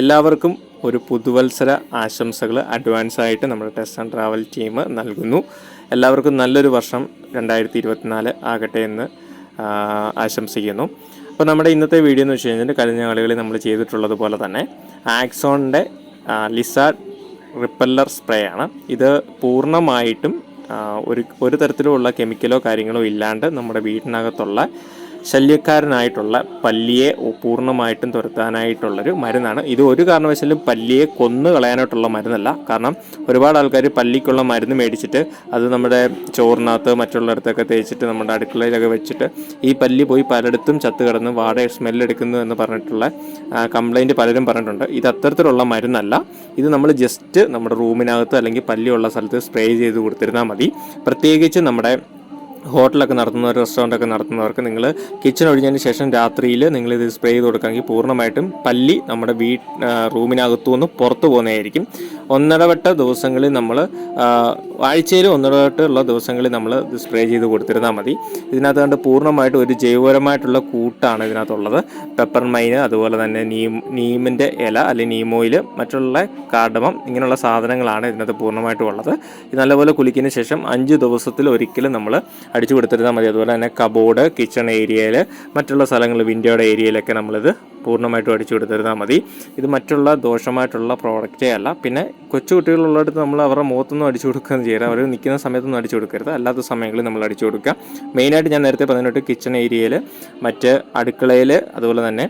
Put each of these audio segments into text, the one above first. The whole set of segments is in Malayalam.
എല്ലാവർക്കും ഒരു പുതുവത്സര ആശംസകൾ അഡ്വാൻസ് ആയിട്ട് നമ്മുടെ ടെസ്റ്റ് ആൻഡ് ട്രാവൽ ടീം നൽകുന്നു. എല്ലാവർക്കും നല്ലൊരു വർഷം രണ്ടായിരത്തി ഇരുപത്തിനാല് ആകട്ടെ എന്ന് ആശംസിക്കുന്നു. അപ്പോൾ നമ്മുടെ ഇന്നത്തെ വീഡിയോ എന്ന് വെച്ച് കഴിഞ്ഞാൽ കഴിഞ്ഞ ആളുകളിൽ നമ്മൾ ചെയ്തിട്ടുള്ളത് പോലെ തന്നെ ആക്സോണിന്റെ ലിസാർ റിപ്പല്ലർ സ്പ്രേ ആണ്. ഇത് പൂർണമായിട്ടും ഒരു ഒരു തരത്തിലുമുള്ള കെമിക്കലോ കാര്യങ്ങളോ ഇല്ലാണ്ട് നമ്മുടെ വീട്ടിനകത്തുള്ള ശല്യക്കാരനായിട്ടുള്ള പല്ലിയെ പൂർണമായിട്ടും തുരത്താനായിട്ടുള്ളൊരു മരുന്നാണ്. ഇത് ഒരു കാരണവശാലും പല്ലിയെ കൊന്നു കളയാനായിട്ടുള്ള മരുന്നല്ല. കാരണം ഒരുപാട് ആൾക്കാർ പല്ലിക്കുള്ള മരുന്ന് മേടിച്ചിട്ട് അത് നമ്മുടെ ചോറിനകത്ത് മറ്റുള്ളിടത്തൊക്കെ തേച്ചിട്ട് നമ്മുടെ അടുക്കളയിലൊക്കെ വെച്ചിട്ട് ഈ പല്ലി പോയി പലയിടത്തും ചത്ത് കിടന്ന് വാട സ്മെല്ലെടുക്കുന്നു എന്ന് പറഞ്ഞിട്ടുള്ള കംപ്ലൈന്റ് പലരും പറഞ്ഞിട്ടുണ്ട്. ഇത് അത്തരത്തിലുള്ള മരുന്നല്ല. ഇത് നമ്മൾ ജസ്റ്റ് നമ്മുടെ റൂമിനകത്ത് അല്ലെങ്കിൽ പല്ലിയുള്ള സ്ഥലത്ത് സ്പ്രേ ചെയ്ത് കൊടുത്തിരുന്നാൽ മതി. പ്രത്യേകിച്ച് നമ്മുടെ ഹോട്ടലൊക്കെ നടത്തുന്നവർ റെസ്റ്റോറന്റ് ഒക്കെ നടത്തുന്നവർക്ക് നിങ്ങൾ കിച്ചൺ ഒഴിഞ്ഞതിന് ശേഷം രാത്രിയിൽ നിങ്ങൾ ഇത് സ്പ്രേ ചെയ്ത് കൊടുക്കുകയാണെങ്കിൽ പൂർണമായിട്ടും പല്ലി നമ്മുടെ വീ റൂമിനകത്തു നിന്ന് പുറത്തു പോകുന്നതായിരിക്കും. ഒന്നിടവട്ട ദിവസങ്ങളിൽ നമ്മൾ ആഴ്ചയിൽ ഒന്നിടവട്ടുള്ള ദിവസങ്ങളിൽ നമ്മൾ ഇത് സ്പ്രേ ചെയ്ത് കൊടുത്തിരുന്നാൽ മതി. ഇതിനകത്ത് കണ്ട് പൂർണമായിട്ടും ഒരു ജൈവപരമായിട്ടുള്ള കൂട്ടാണ് ഇതിനകത്തുള്ളത്. പെപ്പർ മൈന് അതുപോലെ തന്നെ നീം നീമിന്റെ ഇല അല്ലെങ്കിൽ നീമോയിൽ മറ്റുള്ള കാർഡമം ഇങ്ങനെയുള്ള സാധനങ്ങളാണ് ഇതിനകത്ത് പൂർണമായിട്ടും ഉള്ളത്. ഇത് നല്ലപോലെ കുലിക്കിന് ശേഷം അഞ്ച് ദിവസത്തിൽ ഒരിക്കലും നമ്മൾ അടിച്ചു കൊടുത്തിരുന്നാൽ മതി. അതുപോലെ തന്നെ കബോർഡ് കിച്ചൺ ഏരിയയിൽ മറ്റുള്ള സ്ഥലങ്ങൾ വിൻഡോയുടെ ഏരിയയിലൊക്കെ നമ്മളിത് പൂർണമായിട്ടും അടിച്ചു കൊടുത്തിരുന്നാൽ മതി. ഇത് മറ്റുള്ള ദോഷമായിട്ടുള്ള പ്രോഡക്റ്റേ അല്ല. പിന്നെ കൊച്ചു കുട്ടികളുള്ളിടത്ത് നമ്മൾ അവരുടെ മുഖത്തൊന്നും അടിച്ചു കൊടുക്കുകയും ചെയ്യരുത്. അവർ നിൽക്കുന്ന സമയത്തൊന്നും അടിച്ചു കൊടുക്കരുത്. അല്ലാത്ത സമയങ്ങളിൽ നമ്മൾ അടിച്ചു കൊടുക്കുക. മെയിനായിട്ട് ഞാൻ നേരത്തെ പറഞ്ഞിട്ട് കിച്ചൺ ഏരിയയിൽ മറ്റ് അടുക്കളയിൽ അതുപോലെ തന്നെ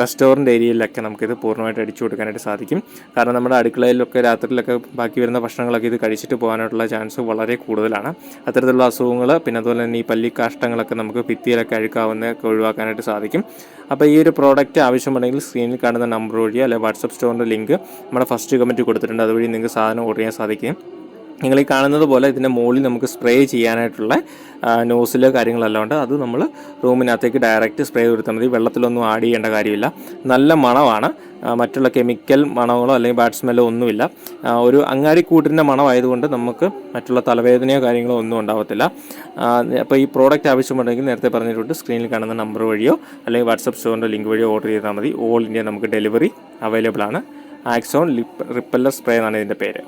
റെസ്റ്റോറന്റ് ഏരിയയിലൊക്കെ നമുക്കിത് പൂർണമായിട്ട് അടിച്ചു കൊടുക്കാനായിട്ട് സാധിക്കും. കാരണം നമ്മുടെ അടുക്കളയിലൊക്കെ രാത്രിയിലൊക്കെ ബാക്കി വരുന്ന ഭക്ഷണങ്ങളൊക്കെ ഇത് കഴിച്ചിട്ട് പോകാനായിട്ടുള്ള ചാൻസ് വളരെ കൂടുതലാണ്. അത്തരത്തിലുള്ള അസുഖങ്ങൾ പിന്നെ അതുപോലെ തന്നെ ഈ പല്ലി കാഷ്ടങ്ങളൊക്കെ നമുക്ക് ഭിത്തിയിലൊക്കെ അഴുക്കാവുന്ന ഒഴിവാക്കാനായിട്ട് സാധിക്കും. അപ്പോൾ ഈ ഒരു പ്രോഡക്റ്റ് ആവശ്യമുണ്ടെങ്കിൽ സ്ക്രീനിൽ കാണുന്ന നമ്പർ വഴി അല്ലെങ്കിൽ വാട്സപ്പ് സ്റ്റോറിന്റെ ലിങ്ക് നമ്മുടെ ഫസ്റ്റ് കമന്റ് കൊടുത്തിട്ടുണ്ട്. അതുവഴി നിങ്ങൾക്ക് സാധനം ഓർഡർ ചെയ്യാൻ സാധിക്കും. നിങ്ങൾ ഈ കാണുന്നത് പോലെ ഇതിന്റെ മുകളിൽ നമുക്ക് സ്പ്രേ ചെയ്യാനായിട്ടുള്ള നോസിലോ കാര്യങ്ങളെല്ലാം ഉണ്ട് അത് നമ്മൾ റൂമിനകത്തേക്ക് ഡയറക്റ്റ് സ്പ്രേ കൊടുത്താൽ മതി. വെള്ളത്തിലൊന്നും ആഡ് ചെയ്യേണ്ട കാര്യമില്ല. നല്ല മണമാണ്. മറ്റുള്ള കെമിക്കൽ മണങ്ങളോ അല്ലെങ്കിൽ ബാഡ് സ്മെല്ലോ ഒന്നുമില്ല. ഒരു അങ്ങാടിക്കൂട്ടിന്റെ മണമായതുകൊണ്ട് നമുക്ക് മറ്റുള്ള തലവേദനയോ കാര്യങ്ങളോ ഒന്നും ഉണ്ടാവത്തില്ല. അപ്പോൾ ഈ പ്രോഡക്റ്റ് ആവശ്യമുണ്ടെങ്കിൽ നേരത്തെ പറഞ്ഞിട്ടുണ്ട് സ്ക്രീനിൽ കാണുന്ന നമ്പർ വഴിയോ അല്ലെങ്കിൽ വാട്സപ്പ് സ്റ്റോറിന്റെ ലിങ്ക് വഴിയോ ഓർഡർ ചെയ്താൽ മതി. ഓൾ ഇന്ത്യ നമുക്ക് ഡെലിവറി അവൈലബിൾ ആണ്. ആക്സോൺ ലിപ്പ് റിപ്പല്ലർ സ്പ്രേ എന്നാണ് ഇതിന്റെ പേര്.